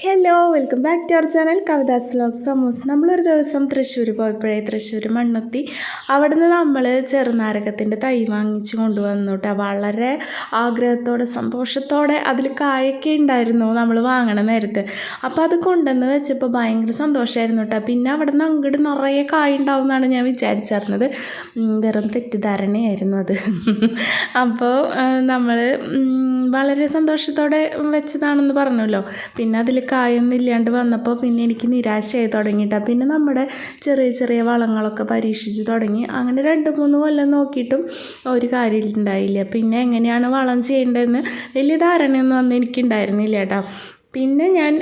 Hello welcome back to our channel Kavitha's vlog സമൂസ് നമ്മളൊരു ദിവസം തൃശ്ശൂർ പോയപ്പോഴേ തൃശ്ശൂർ മണ്ണുത്തി. അവിടെ നിന്ന് നമ്മൾ ചെറുനാരകത്തിന്റെ തൈ വാങ്ങിച്ചു കൊണ്ടുവന്നു കേട്ടോ വളരെ ആഗ്രഹത്തോടെ സന്തോഷത്തോടെ അതിൽ കായൊക്കെ ഉണ്ടായിരുന്നു നമ്മൾ വാങ്ങണ നേരത്ത്. അപ്പോൾ അത് കൊണ്ടുവന്ന് വെച്ചപ്പോൾ ഭയങ്കര സന്തോഷമായിരുന്നു കേട്ടോ പിന്നെ അവിടെ നിന്ന് അങ്ങോട്ട് നിറയെ കായ ഉണ്ടാവും എന്നാണ് ഞാൻ വിചാരിച്ചിരുന്നത് ഉം, വെറും തെറ്റിദ്ധാരണയായിരുന്നു അത്. അപ്പോൾ നമ്മൾ വളരെ സന്തോഷത്തോടെ വെച്ചതാണെന്ന് പറഞ്ഞല്ലോ. പിന്നെ അതിൽ കായൊന്നും ഇല്ലാണ്ട് വന്നപ്പോൾ പിന്നെ എനിക്ക് നിരാശയായി തുടങ്ങിയിട്ടാണ് പിന്നെ നമ്മുടെ ചെറിയ ചെറിയ വളങ്ങളൊക്കെ പരീക്ഷിച്ച് തുടങ്ങി. അങ്ങനെ രണ്ട് മൂന്ന് കൊല്ലം നോക്കിയിട്ടും ഒരു കാര്യം ഉണ്ടായില്ല. പിന്നെ എങ്ങനെയാണ് വളം ചെയ്യേണ്ടതെന്ന് വലിയ ധാരണയൊന്നും അന്ന് എനിക്കുണ്ടായിരുന്നില്ല കേട്ടോ. പിന്നെ ഞാൻ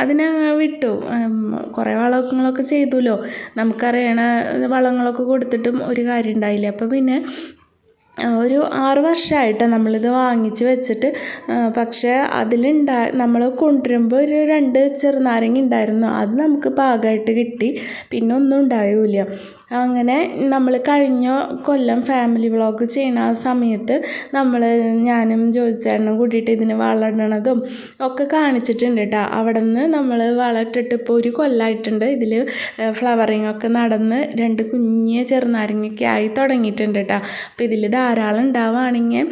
അതിനെ വിട്ടു. കുറേ വളങ്ങളൊക്കെ ചെയ്തുല്ലോ. നമുക്കറിയണ വളങ്ങളൊക്കെ കൊടുത്തിട്ടും ഒരു കാര്യം ഉണ്ടായില്ല. അപ്പോൾ പിന്നെ ഒരു ആറ് വർഷമായിട്ട് നമ്മളിത് വാങ്ങിച്ച് വെച്ചിട്ട് പക്ഷേ അതിലുണ്ടാ നമ്മൾ കൊണ്ടുവരുമ്പോൾ ഒരു രണ്ട് ചെറുനാരങ്ങ ഉണ്ടായിരുന്നു. അത് നമുക്ക് പാകമായിട്ട് കിട്ടി. പിന്നെ ഒന്നും ഉണ്ടായില്ല അങ്ങനെ നമ്മൾ കഴിഞ്ഞ കൊല്ലം ഫാമിലി വ്ളോഗ് ചെയ്യുന്ന ആ സമയത്ത് നമ്മൾ ഞാനും ജോജിച്ചേട്ടനും കൂടിയിട്ട് ഇതിന് വളരണതും ഒക്കെ കാണിച്ചിട്ടുണ്ട് കേട്ടോ അവിടെ നിന്ന് നമ്മൾ വളമിട്ടിട്ട് ഇപ്പോൾ ഒരു കൊല്ലമായിട്ടുണ്ട് ഇതിൽ ഫ്ലവറിങ് ഒക്കെ നടന്ന് രണ്ട് കുഞ്ഞ് ചെറുനാരങ്ങയൊക്കെ ആയി തുടങ്ങിയിട്ടുണ്ട് കേട്ടോ അപ്പോൾ ഇതിൽ ധാരാളം ഉണ്ടാവുകയാണെങ്കിൽ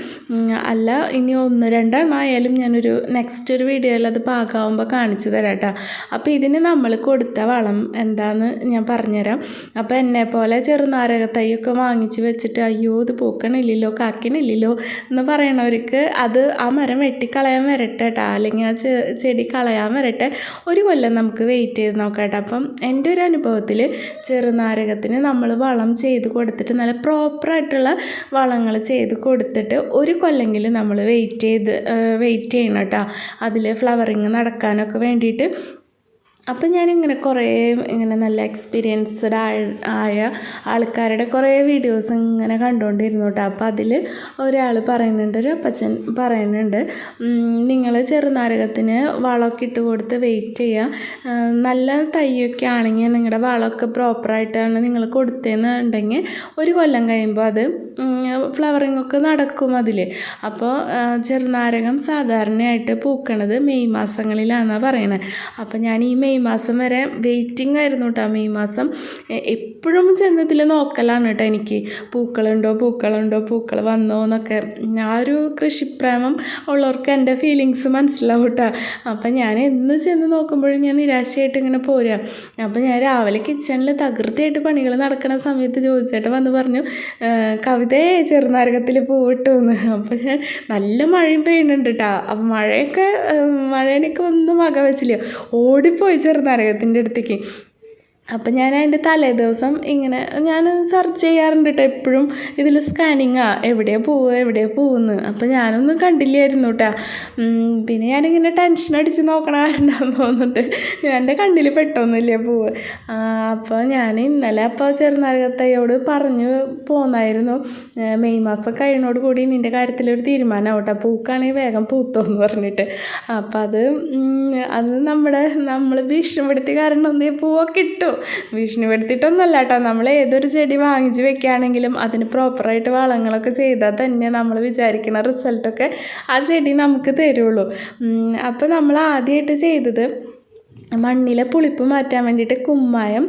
അല്ല ഇനി ഒന്ന് രണ്ടെണ്ണം ആയാലും ഞാനൊരു നെക്സ്റ്റ് ഒരു വീഡിയോയിൽ അത് പാകമാകുമ്പോൾ കാണിച്ചു തരാം കേട്ടോ അപ്പോൾ ഇതിന് നമ്മൾ കൊടുത്ത വളം എന്താണെന്ന് ഞാൻ പറഞ്ഞുതരാം. അപ്പോൾ എന്നെ പോലെ ചെറുനാരക തൈയൊക്കെ വാങ്ങിച്ച് വെച്ചിട്ട് അയ്യോ ഇത് പൂക്കണില്ലല്ലോ കാക്കണില്ലല്ലോ എന്ന് പറയണവർക്ക് അത് ആ മരം വെട്ടിക്കളയാൻ വരട്ടെ കേട്ടോ അല്ലെങ്കിൽ ആ ചെടി കളയാൻ വരട്ടെ. ഒരു കൊല്ലം നമുക്ക് വെയിറ്റ് ചെയ്ത് നോക്കാം കേട്ടോ അപ്പം എന്റെ ഒരു അനുഭവത്തിൽ ചെറുനാരകത്തിന് നമ്മൾ വളം ചെയ്ത് കൊടുത്തിട്ട് നല്ല പ്രോപ്പറായിട്ടുള്ള വളങ്ങൾ ചെയ്ത് കൊടുത്തിട്ട് ഒരു കൊല്ലെങ്കിലും നമ്മൾ വെയിറ്റ് ചെയ്ത് വെയിറ്റ് ചെയ്യണം കേട്ടോ അതിൽ ഫ്ലവറിങ് നടക്കാനൊക്കെ വേണ്ടിയിട്ട് അപ്പം ഞാനിങ്ങനെ കുറേ ഇങ്ങനെ നല്ല എക്സ്പീരിയൻസ്ഡ് ആയ ആൾക്കാരുടെ കുറേ വീഡിയോസ് ഇങ്ങനെ കണ്ടുകൊണ്ടിരുന്നു കേട്ടോ അപ്പോൾ അതിൽ ഒരാൾ പറയുന്നുണ്ട് ഒരു അപ്പച്ചൻ പറയുന്നുണ്ട് നിങ്ങൾ ചെറുനാരകത്തിന് വളമൊക്കെ ഇട്ട് കൊടുത്ത് വെയിറ്റ് ചെയ്യുക നല്ല തൈയൊക്കെ ആണെങ്കിൽ നിങ്ങളുടെ വളമൊക്കെ പ്രോപ്പറായിട്ടാണ് നിങ്ങൾ കൊടുത്തതെന്നുണ്ടെങ്കിൽ ഒരു കൊല്ലം കഴിയുമ്പോൾ അത് ഫ്ലവറിങ് ഒക്കെ നടക്കും അതിൽ അപ്പോൾ ചെറുനാരകം സാധാരണയായിട്ട് പൂക്കണത് മെയ് മാസങ്ങളിലാണെന്നാണ് പറയണത് അപ്പോൾ ഞാൻ ഈ മെയ് മാസം വരെ വെയിറ്റിംഗ് ആയിരുന്നു കേട്ടോ മെയ് മാസം എപ്പോഴും ചെന്നതിൽ നോക്കലാണ് കേട്ടോ എനിക്ക്. പൂക്കളുണ്ടോ പൂക്കളുണ്ടോ പൂക്കൾ വന്നോ എന്നൊക്കെ. ആ ഒരു കൃഷിപ്രേമം ഉള്ളവർക്ക് എന്റെ ഫീലിങ്സ് മനസ്സിലാവും കേട്ടോ അപ്പം ഞാൻ എന്ന് ചെന്ന് നോക്കുമ്പോഴും ഞാൻ നിരാശയായിട്ട് ഇങ്ങനെ പോരുക അപ്പം ഞാൻ രാവിലെ കിച്ചണിൽ തകൃതിയായിട്ട് പണികൾ നടക്കുന്ന സമയത്ത് ചോദിച്ചേട്ടൻ വന്ന് പറഞ്ഞു "ഏഹ്, കവിതയെ ചെറുനാരകത്തിൽ പൂവിട്ടു എന്ന് അപ്പം ഞാൻ നല്ല മഴയും പെയ്യുന്നുണ്ട് കേട്ടോ അപ്പം മഴയൊക്കെ മഴേനൊക്കെ ഒന്നും വക വെച്ചില്ല ഓടിപ്പോയി ചെറുനാരകത്തിന്റെ അടുത്തേക്ക്. അപ്പം ഞാൻ അതിന്റെ തലേ ദിവസം ഇങ്ങനെ ഞാൻ സെർച്ച് ചെയ്യാറുണ്ട് കേട്ടോ എപ്പോഴും ഇതിൽ സ്കാനിങ്ങാ എവിടെയാണ് പോവുക എവിടെയാണ് പോകുന്നത് അപ്പം ഞാനൊന്നും കണ്ടില്ലായിരുന്നു കേട്ടോ പിന്നെ ഞാനിങ്ങനെ ടെൻഷൻ അടിച്ച് നോക്കണ കാരണമാണെന്ന് തോന്നുന്നുണ്ട്. എന്റെ കണ്ണിൽ പെട്ടൊന്നുമില്ല പൂവ്. അപ്പോൾ ഞാൻ ഇന്നലെ അപ്പോൾ ചെറുനാരകത്തയോട് പറഞ്ഞു പോന്നായിരുന്നു. മെയ് മാസം കഴിഞ്ഞോട് കൂടി നിന്റെ കാര്യത്തിലൊരു തീരുമാനം കേട്ടോ പൂക്കാണെങ്കിൽ വേഗം പൂത്തോ എന്ന് പറഞ്ഞിട്ട്. അപ്പം അത് അത് നമ്മുടെ നമ്മൾ ഭീഷണിപ്പെടുത്തി കാരണം ഒന്നേ പൂവൊക്കെ ഇട്ടു. ഭീഷണിപ്പെടുത്തിയിട്ടൊന്നുമല്ല കേട്ടോ. നമ്മൾ ഏതൊരു ചെടി വാങ്ങിച്ച് വെക്കുകയാണെങ്കിലും അതിന് പ്രോപ്പറായിട്ട് വളങ്ങളൊക്കെ ചെയ്താൽ തന്നെ നമ്മൾ വിചാരിക്കുന്ന റിസൾട്ടൊക്കെ ആ ചെടി നമുക്ക് തരുള്ളൂ. അപ്പോൾ നമ്മൾ ആദ്യമായിട്ട് ചെയ്തത് മണ്ണിലെ പുളിപ്പ് മാറ്റാൻ വേണ്ടിയിട്ട് കുമ്മായം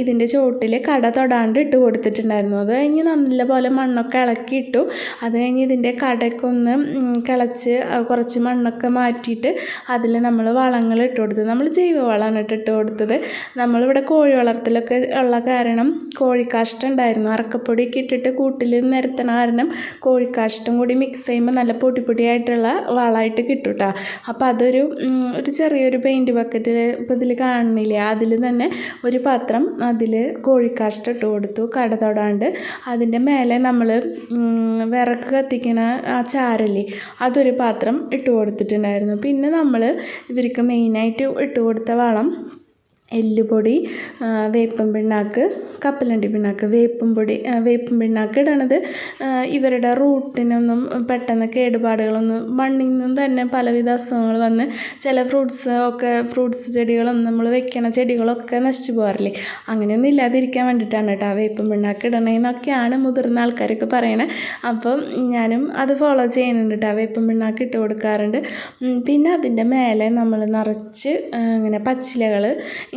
ഇതിന്റെ ചുവട്ടിൽ കട തൊടാണ്ട് ഇട്ട് കൊടുത്തിട്ടുണ്ടായിരുന്നു. അത് കഴിഞ്ഞ് നല്ലപോലെ മണ്ണൊക്കെ ഇളക്കി ഇട്ടു. അത് കഴിഞ്ഞ് ഇതിന്റെ കടയൊക്കെ ഒന്ന് കിളച്ച് കുറച്ച് മണ്ണൊക്കെ മാറ്റിയിട്ട് അതിൽ നമ്മൾ വളങ്ങൾ ഇട്ട് കൊടുത്തത് നമ്മൾ ജൈവ വളമാണ് ഇട്ട് ഇട്ട് കൊടുത്തത്. നമ്മളിവിടെ കോഴി വളർത്തലൊക്കെ ഉള്ള കാരണം കോഴിക്കാഷ്ടം ഉണ്ടായിരുന്നു. അറക്കപ്പൊടിയൊക്കെ ഇട്ടിട്ട് കൂട്ടിൽ നിരത്തണ കാരണം കോഴിക്കാഷ്ടം കൂടി മിക്സ് ചെയ്യുമ്പോൾ നല്ല പൊടി പൊടിയായിട്ടുള്ള വളമായിട്ട് കിട്ടും കേട്ടോ അപ്പോൾ അതൊരു ഒരു ചെറിയൊരു പെയിന്റ് ബക്കറ്റിൽ ഇപ്പം ഇതിൽ കാണുന്നില്ല? അതിൽ തന്നെ ഒരു പാത്രം അതിൽ കോഴിക്കാഷ്ടം ഇട്ട് കൊടുത്തു കട തൊടാണ്ട്. അതിന്റെ മേലെ നമ്മൾ വിറക്ക് കത്തിക്കണ ആ ചാരല്ലേ അതൊരു പാത്രം ഇട്ട് കൊടുത്തിട്ടുണ്ടായിരുന്നു. പിന്നെ നമ്മൾ ഇവർക്ക് മെയിനായിട്ട് ഇട്ട് കൊടുത്ത വളം എല്ലുപൊടി വേപ്പം പിണ്ണാക്ക് കപ്പലണ്ടി പിണ്ണാക്ക് വേപ്പും പൊടി ആ, വേപ്പും പിണ്ണാക്ക് ഇടണത് ആ, ഇവരുടെ റൂട്ടിനൊന്നും പെട്ടെന്ന് കേടുപാടുകളൊന്നും മണ്ണിൽ നിന്നും തന്നെ പലവിധ അസുഖങ്ങൾ വന്ന് ചില ഫ്രൂട്ട്സ് ഒക്കെ ഫ്രൂട്ട്സ് ചെടികളൊന്നും നമ്മൾ വെക്കണ ചെടികളൊക്കെ നശിച്ചു പോകാറില്ലേ? അങ്ങനെയൊന്നും ഇല്ലാതിരിക്കാൻ വേണ്ടിയിട്ടാണ് കേട്ടോ വേപ്പും പിണ്ണാക്ക് ഇടണേന്നൊക്കെയാണ് മുതിർന്ന ആൾക്കാരൊക്കെ പറയണത് അപ്പം ഞാനും അത് ഫോളോ ചെയ്യുന്നുണ്ട് കേട്ടോ വേപ്പും പിണ്ണാക്ക് ഇട്ട് കൊടുക്കാറുണ്ട്. പിന്നെ അതിന്റെ മേലെ നമ്മൾ നിറച്ച് ആ, ഇങ്ങനെ പച്ചിലകൾ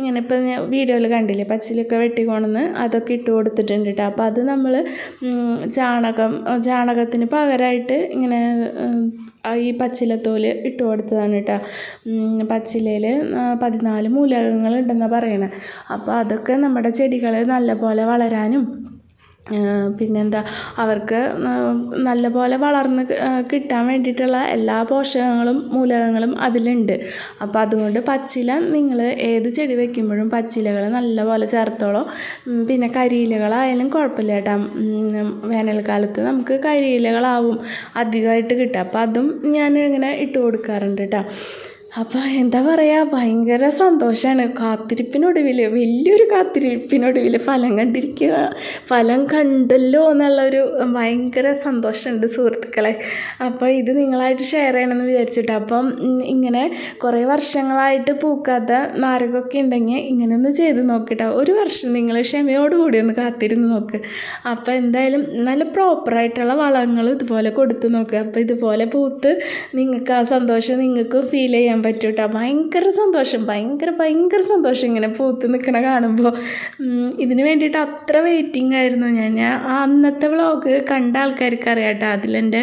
ഇങ്ങനെ ഇപ്പം വീഡിയോയിൽ കണ്ടില്ലേ പച്ചിലൊക്കെ വെട്ടിക്കൊണ്ടെന്ന് അതൊക്കെ ഇട്ട് കൊടുത്തിട്ടുണ്ട് കേട്ടോ. അപ്പോൾ അത് നമ്മൾ ചാണകം ചാണകത്തിന് പകരമായിട്ട് ഇങ്ങനെ ഈ പച്ചിലത്തോൽ ഇട്ട് കൊടുത്തതാണ് കേട്ടോ. പച്ചിലയിൽ പതിനാല് മൂലകങ്ങൾ ഉണ്ടെന്നാണ് പറയണത് അപ്പോൾ അതൊക്കെ നമ്മുടെ ചെടികൾ നല്ലപോലെ വളരാനും പിന്നെന്താ അവർക്ക് നല്ല നല്ലപോലെ വളർന്ന് കിട്ടാൻ വേണ്ടിയിട്ടുള്ള എല്ലാ പോഷകങ്ങളും മൂലകങ്ങളും അതിലുണ്ട്. അപ്പോൾ അതുകൊണ്ട് പച്ചില നിങ്ങൾ ഏത് ചെടി വെക്കുമ്പോഴും പച്ചിലകൾ നല്ലപോലെ ചേർത്തോളൂ. ഉം, പിന്നെ കരിയിലകളായാലും കുഴപ്പമില്ല കേട്ടോ. വേനൽക്കാലത്ത് നമുക്ക് കരിയിലകളാവും അധികമായിട്ട് കിട്ടുക. അപ്പോൾ അതും ഞാൻ ഇങ്ങനെ ഇട്ട് കൊടുക്കാറുണ്ട് കേട്ടോ. അപ്പോൾ എന്താ പറയുക ഭയങ്കര സന്തോഷമാണ് കാത്തിരിപ്പിനൊടുവിൽ വലിയൊരു കാത്തിരിപ്പിനൊടുവിൽ ഫലം കണ്ടിരിക്കുക ഫലം കണ്ടല്ലോ എന്നുള്ളൊരു ഭയങ്കര സന്തോഷമുണ്ട് സുഹൃത്തുക്കളെ. അപ്പോൾ ഇത് നിങ്ങളായിട്ട് ഷെയർ ചെയ്യണമെന്ന് വിചാരിച്ചിട്ട് അപ്പം ഇങ്ങനെ കുറേ വർഷങ്ങളായിട്ട് പൂക്കാത്ത നാരകമൊക്കെ ഉണ്ടെങ്കിൽ ഇങ്ങനെ ഒന്ന് ചെയ്ത് നോക്കിട്ടോ. ഒരു വർഷം നിങ്ങൾ ക്ഷമയോടുകൂടി ഒന്ന് കാത്തിരുന്ന് നോക്ക്. അപ്പോൾ എന്തായാലും നല്ല പ്രോപ്പറായിട്ടുള്ള വളങ്ങൾ ഇതുപോലെ കൊടുത്ത് നോക്കുക അപ്പോൾ ഇതുപോലെ പൂത്ത് നിങ്ങൾക്ക് ആ സന്തോഷം നിങ്ങൾക്കും ഫീൽ ചെയ്യാൻ പറ്റും കേട്ടോ ഭയങ്കര സന്തോഷം. ഭയങ്കര ഭയങ്കര സന്തോഷം ഇങ്ങനെ പൂത്ത് നിൽക്കണ കാണുമ്പോൾ ഇതിന് വേണ്ടിയിട്ട് അത്ര വെയിറ്റിംഗ് ആയിരുന്നു ഞാൻ. ഞാൻ അന്നത്തെ വ്ളോഗ് കണ്ട ആൾക്കാർക്ക് അറിയാം കേട്ടോ അതിലെന്റെ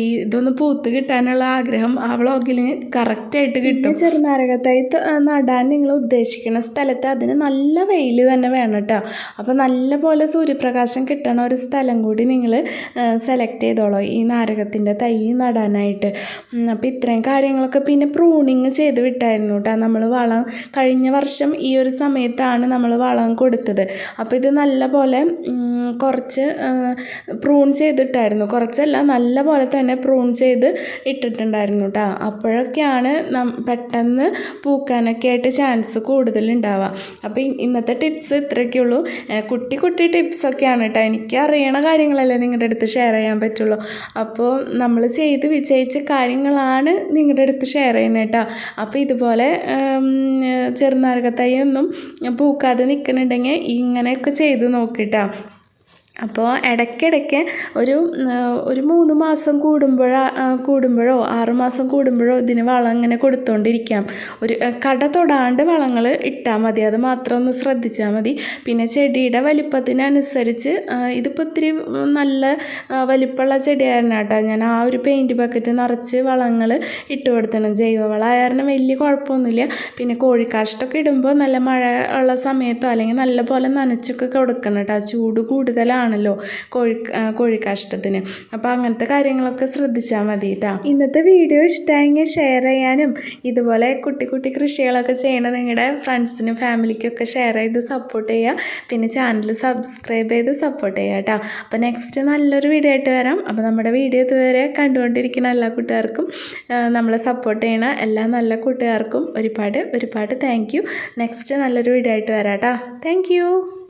ഈ ഇതൊന്ന് പൂത്ത് കിട്ടാനുള്ള ആഗ്രഹം ആ വ്ളോഗിൽ കറക്റ്റായിട്ട് കിട്ടും. ചെറുനാരകത്തായി നടാൻ നിങ്ങൾ ഉദ്ദേശിക്കുന്ന സ്ഥലത്ത് അതിന് നല്ല വെയിൽ തന്നെ വേണം കേട്ടോ അപ്പോൾ നല്ല പോലെ സൂര്യപ്രകാശം കിട്ടണ ഒരു സ്ഥലം കൂടി നിങ്ങൾ സെലക്ട് ചെയ്തോളൂ ഈ നാരകത്തിന്റെ തൈ നടാനായിട്ട്. അപ്പോൾ ഇത്രയും കാര്യങ്ങളൊക്കെ പിന്നെ പ്രൂണിങ് ചെയ്ത് വിട്ടായിരുന്നു കേട്ടോ നമ്മൾ വളം കഴിഞ്ഞ വർഷം ഈ ഒരു സമയത്താണ് നമ്മൾ വളം കൊടുത്തത്. അപ്പോൾ ഇത് നല്ല പോലെ കുറച്ച് പ്രൂൺ ചെയ്തിട്ടായിരുന്നു. കുറച്ചല്ല നല്ല പോലെ തന്നെ പ്രൂൺ ചെയ്ത് ഇട്ടിട്ടുണ്ടായിരുന്നു കേട്ടോ അപ്പോഴൊക്കെയാണ് പെട്ടെന്ന് പൂക്കാനൊക്കെ ആയിട്ട് ചാൻസ് കൂടുതലുണ്ടാവുക. അപ്പോൾ ഇന്നത്തെ ടിപ്സ് ഇത്രയൊക്കെ ഉള്ളൂ ഏഹ് കുട്ടി കുട്ടി ടിപ്സൊക്കെയാണ് കേട്ടോ എനിക്ക് അറിയണ കാര്യങ്ങളല്ലേ നിങ്ങളുടെ അടുത്ത് ഷെയർ ചെയ്യാൻ പറ്റുള്ളൂ. അപ്പോൾ നമ്മൾ ചെയ്ത് വിജയിച്ച കാര്യങ്ങളാണ് നിങ്ങളുടെ അടുത്ത് ഷെയർ കേട്ടോ അപ്പോൾ ഇതുപോലെ ചെറുനാരകത്തൈ ഒന്നും പൂക്കാതെ നിൽക്കുന്നുണ്ടെങ്കിൽ ഇങ്ങനെയൊക്കെ ചെയ്ത് നോക്കിട്ടോ. അപ്പോൾ ഇടയ്ക്കിടയ്ക്ക് ഒരു ഒരു മൂന്ന് മാസം കൂടുമ്പോഴോ കൂടുമ്പോഴോ ആറ് മാസം കൂടുമ്പോഴോ ഇതിന് വളം ഇങ്ങനെ കൊടുത്തോണ്ടിരിക്കാം. ഒരു കട തൊടാണ്ട് വളങ്ങൾ ഇട്ടാൽ മതി. അത് മാത്രം ഒന്ന് ശ്രദ്ധിച്ചാൽ മതി. പിന്നെ ചെടിയുടെ വലിപ്പത്തിനനുസരിച്ച് ഇതിപ്പോൾ ഇത്തിരി നല്ല വലിപ്പമുള്ള ചെടിയായിരുന്നു കേട്ടോ. ഞാൻ ആ ഒരു പെയിന്റ് ബക്കറ്റ് നിറച്ച് വളങ്ങൾ ഇട്ട് കൊടുത്തണം ജൈവവളം കാരണം വലിയ കുഴപ്പമൊന്നുമില്ല. പിന്നെ കോഴിക്കാഷ്ടമൊക്കെ ഇടുമ്പോൾ നല്ല മഴ ഉള്ള സമയത്തോ അല്ലെങ്കിൽ നല്ല പോലെ നനച്ചൊക്കെ കൊടുക്കണം കേട്ടോ. ചൂട് കൂടുതലാണല്ലോ കോഴി കോഴിക്കാഷ്ടത്തിന്. അപ്പോൾ അങ്ങനത്തെ കാര്യങ്ങളൊക്കെ ശ്രദ്ധിച്ചാൽ മതി കേട്ടോ ഇന്നത്തെ വീഡിയോ ഇഷ്ടമായെങ്കിൽ ഷെയർ ചെയ്യാനും ഇതുപോലെ കുട്ടി കുട്ടി കൃഷികളൊക്കെ ചെയ്യണ നിങ്ങളുടെ ഫ്രണ്ട്സിനും ഫാമിലിക്കൊക്കെ ഷെയർ ചെയ്ത് സപ്പോർട്ട് ചെയ്യുക പിന്നെ ചാനൽ സബ്സ്ക്രൈബ് ചെയ്ത് സപ്പോർട്ട് ചെയ്യുക കേട്ടോ അപ്പോൾ നെക്സ്റ്റ് നല്ലൊരു വീഡിയോ ആയിട്ട് വരാം. അപ്പോൾ നമ്മുടെ വീഡിയോ ഇതുവരെ കണ്ടുകൊണ്ടിരിക്കുന്ന എല്ലാ കൂട്ടുകാർക്കും നമ്മളെ സപ്പോർട്ട് ചെയ്യണ എല്ലാ നല്ല കൂട്ടുകാർക്കും ഒരുപാട് ഒരുപാട് താങ്ക് നെക്സ്റ്റ് നല്ലൊരു വീഡിയോ ആയിട്ട് വരാം കേട്ടോ താങ്ക്